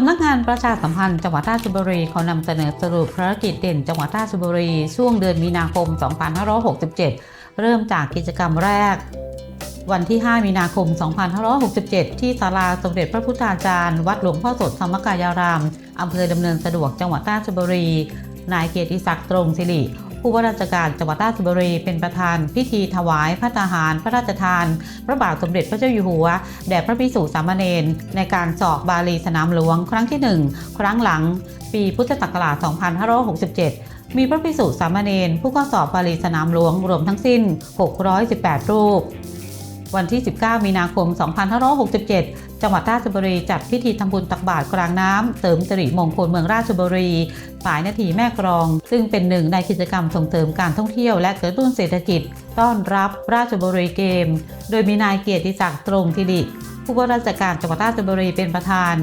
ำนักงานประชาสัมพันธ์จังหวัดราชบุรีเขานำเสนอสรุปภารกิจเด่นจังหวัดราชบุรี ช่วงเดือนมีนาคม 2567 เริ่มจากกิจกรรมแรก วันที่ 5 มีนาคม 2567 ที่ศาลาสมเด็จพระพุทธาจารย์ วัดหลวงพ่อสดธรรมกายารามอำเภอดำเนินสะดวกจังหวัดราชบุรี นายเกียรติศักดิ์ตรงสิริ ผู้ว่าราชการจังหวัดราชบุรีเป็นประธาน พิธีถวายพระทหาร พระราชทาน พระบาทสมเด็จพระเจ้าอยู่หัว แด่พระภิกษุสามเณรในการสอบบาลีสนามหลวง ครั้งที่ 1 ครั้งหลัง ปีพุทธศักราช 2567มีพระภิกษุสามเณรผู้เข้าสอบบาลีสนามหลวงรวมทั้งสิ้น 618 รูป วันที่ 19 มีนาคม 2567 จังหวัดราชบุรีจัดพิธีทำบุญตักบาตรกลางน้ำเสริมสิริมงคลเมืองราชบุรีสายนาทีแม่กรอง ซึ่งเป็นหนึ่งในกิจกรรมส่งเสริมการท่องเที่ยวและกระตุ้นเศรษฐกิจ ต้อนรับราชบุรีเกม โดยมีนายเกียรติศักดิ์ตรงธิริผู้ว่าราชการจังหวัดราชบุรีเป็นประธาน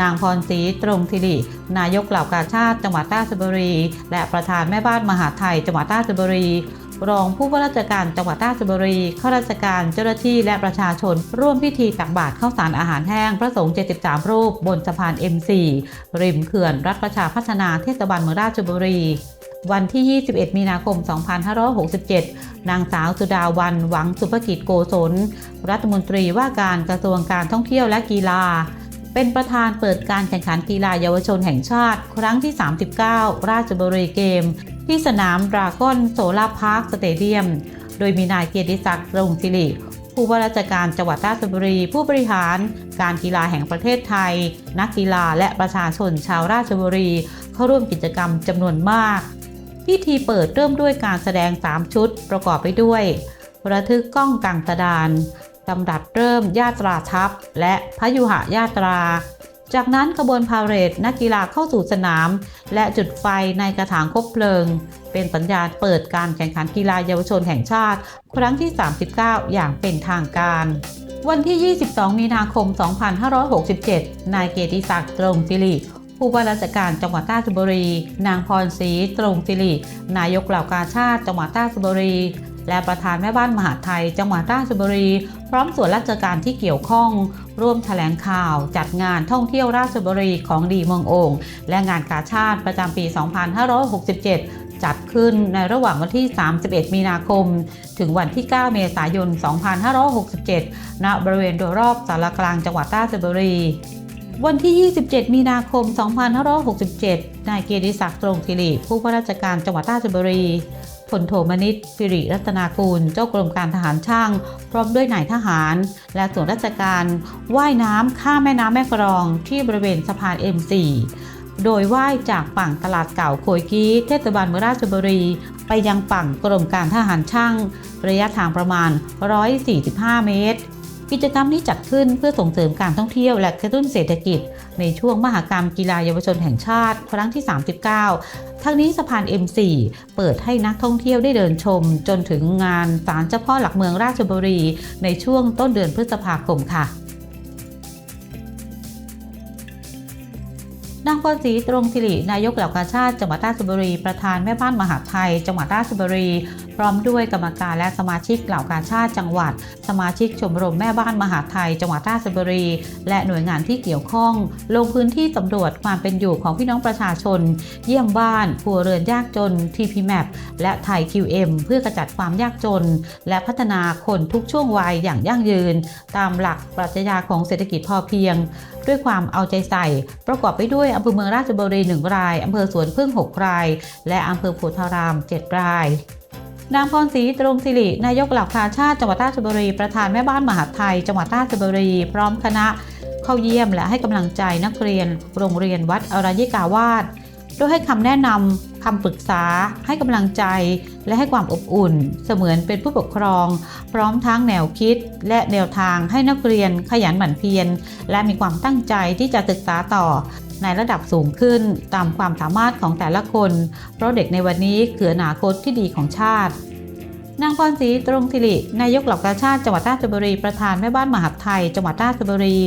นางพรศรีตรงธิรินายกเหล่ากาชาติจังหวัดราชบุรี และประธานแม่บ้านมหาไทยจังหวัดราชบุรี รองผู้ว่าราชการจังหวัดราชบุรีข้าราชการเจ้าหน้าที่และประชาชน ร่วมพิธีตักบาตรข้าวสารอาหารแห้ง พระสงฆ์73 รูป บนสะพาน M4 ริมเขื่อนรัฐประชาพัฒนาเทศบาลเมืองราชบุรี วันที่ 21 มีนาคม 2567 นางสาวสุดาวันหวังสุภกิจโกศล รัฐมนตรีว่าการกระทรวงการท่องเที่ยวและกีฬาเป็นประธานเปิดการแข่งขันกีฬาเยาวชนแห่งชาติ ครั้งที่ 39 ราชบุรีเกม ที่สนามดราก้อนโซลาพาร์คสเตเดียม โดยมีนายเกียรติศักดิ์รงศิริผู้ว่าราชการจังหวัดราชบุรี ผู้บริหาร การกีฬาแห่งประเทศไทย นักกีฬาและประชาชนชาวราชบุรี เข้าร่วมกิจกรรมจำนวนมาก พิธีเปิดเริ่มด้วยการแสดง 3 ชุดประกอบไปด้วยระทึกกล้องกังตดานลำดับเริ่มญาตราทัพและพยุหะญาตรา จากนั้นขบวนพาเหรดนักกีฬาเข้าสู่สนาม และจุดไฟในกระถางคบเพลิง เป็นสัญญาณเปิดการแข่งขันกีฬาเยาวชนแห่งชาติ ครั้งที่ 39 อย่างเป็นทางการวันที่ 22 มีนาคม 2567 นายเกียรติศักดิ์ตรงสิริ ผู้ว่าราชการจังหวัดราชบุรี นางพรศรีตรงสิริ นายกเหล่ากาชาติจังหวัดราชบุรี และประธานแม่บ้านมหาไทย จังหวัดราชบุรี พร้อมส่วนราชการที่เกี่ยวข้อง ร่วมแถลงข่าว จัดงานท่องเที่ยวราชบุรีของดีเมืองโอ่งและงานกาชาติประจำปี 2567 จัดขึ้นในระหว่างวันที่ 31 มีนาคม ถึงวันที่ 9 เมษายน 2567 ณ บริเวณโดยรอบสารกลางจังหวัดราชบุรีวันที่ 27 มีนาคม 2567 นายเกียรติศักดิ์ตรงศิริผู้ว่าราชการจังหวัดราชบุรี พลโทมนิตสิริรัตนากูล เจ้ากรมการทหารช่าง พร้อมด้วยนายทหาร และส่วนราชการว่ายน้ำข้ามแม่น้ำแม่กรองที่บริเวณสะพาน M4 โดยว่ายจากฝั่งตลาดเก่าโคยกี้เทศบาลเมืองราชบุรี ไปยังฝั่งกรมการทหารช่าง ระยะทางประมาณ 145 เมตร กิจกรรมนี้จัดขึ้นเพื่อส่งเสริมการท่องเที่ยวและกระตุ้นเศรษฐกิจ ในช่วงมหกรรมกีฬาเยาวชนแห่งชาติ ครั้งที่ 39 ทั้งนี้สะพาน M4 เปิดให้นักท่องเที่ยวได้เดินชม จนถึงงานศาลเจ้าพ่อหลักเมืองราชบุรี ในช่วงต้นเดือนพฤษภาคมค่ะนางพรศรีตรงสิรินายกเหล่ากาชาติจังหวัดราชบุรีประธานแม่บ้านมหาไทยจังหวัดราชบุรีพร้อมด้วยกรรมการและสมาชิกเหล่ากาชาติจังหวัด สมาชิกชมรมแม่บ้านมหาไทย จังหวัดราชบุรี และหน่วยงานที่เกี่ยวข้อง ลงพื้นที่สำรวจความเป็นอยู่ของพี่น้องประชาชน เยี่ยมบ้านครัวเรือนยากจน TP Map และไทย QM เพื่อกระจัดความยากจน และพัฒนาคนทุกช่วงวัยอย่างยั่งยืน ตามหลักปรัชญาของเศรษฐกิจพอเพียง ด้วยความเอาใจใส่ ประกอบไปด้วยอำเภอเมืองราชบุรี 1 รายอำเภอสวนพึ่ง 6 ราย และอำเภอโพธาราม 7 ราย นางพรศรีตรงสิรินายกหล่าคาชาติจังหวัดราชบุรี ประธานแม่บ้านมหาไทย จังหวัดราชบุรี พร้อมคณะเข้าเยี่ยมและให้กำลังใจนักเรียน โรงเรียนวัดอรัญญิกาวาสโดยให้คำแนะนำคำปรึกษา ให้กำลังใจ และให้ความอบอุ่น เสมือนเป็นผู้ปกครอง พร้อมทั้งแนวคิด และแนวทางให้นักเรียนขยันหมั่นเพียรและมีความตั้งใจที่จะศึกษาต่อ ในระดับสูงขึ้นตามความสามารถของแต่ละคน เพราะเด็กในวันนี้คืออนาคตที่ดีของชาติ นางพรศรีตรงสิรินายกเหล่ากาชาติจังหวัดราชบุรีประธานแม่บ้านมหาดไทย จังหวัดราชบุรี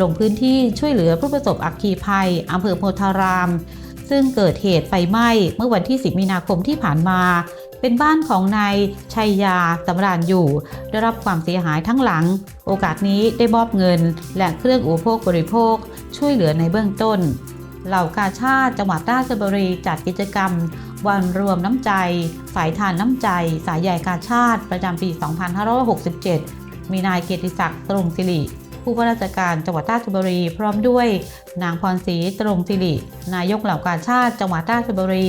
ลงพื้นที่ช่วยเหลือผู้ประสบอัคคีภัยอำเภอโพธาราม ซึ่งเกิดเหตุไฟไหม้เมื่อวันที่ 10 มีนาคมที่ผ่านมา เป็นบ้านของนายชัยยาสำราญอยู่ ได้รับความเสียหายทั้งหลัง โอกาสนี้ได้มอบเงิน และเครื่องอุปโภคบริโภค ช่วยเหลือในเบื้องต้น เหล่ากาชาติจังหวัดราชบุรีจัดกิจกรรม วันรวมน้ำใจ สายทานน้ำใจ สายใหญ่กาชาติประจำปี 2567 มีนายเกียรติศักดิ์ตรงสิริผู้ว่าราชการจังหวัดราชบุรีพร้อมด้วย นางพรศรีตรงสิรินายกเหล่ากาชาติจังหวัดราชบุรี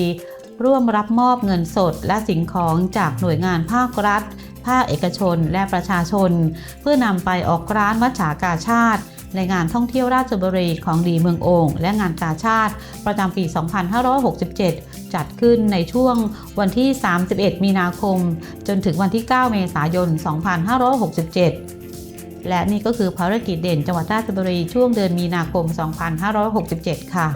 ร่วมรับมอบเงินสดและสิ่งของจากหน่วยงานภาครัฐ ภาคเอกชนและประชาชน เพื่อนำไปออกร้านวัชฉากาชาติ ในงานท่องเที่ยวราชบุรีของดีเมืองโองและงานกาชาติ ประจำปี 2567 จัดขึ้นในช่วงวันที่ 31 มีนาคม จนถึงวันที่ 9 เมษายน 2567และนี่ก็คือภารกิจเด่นจังหวัดราชบุรีช่วงเดือนมีนาคม 2567 ค่ะ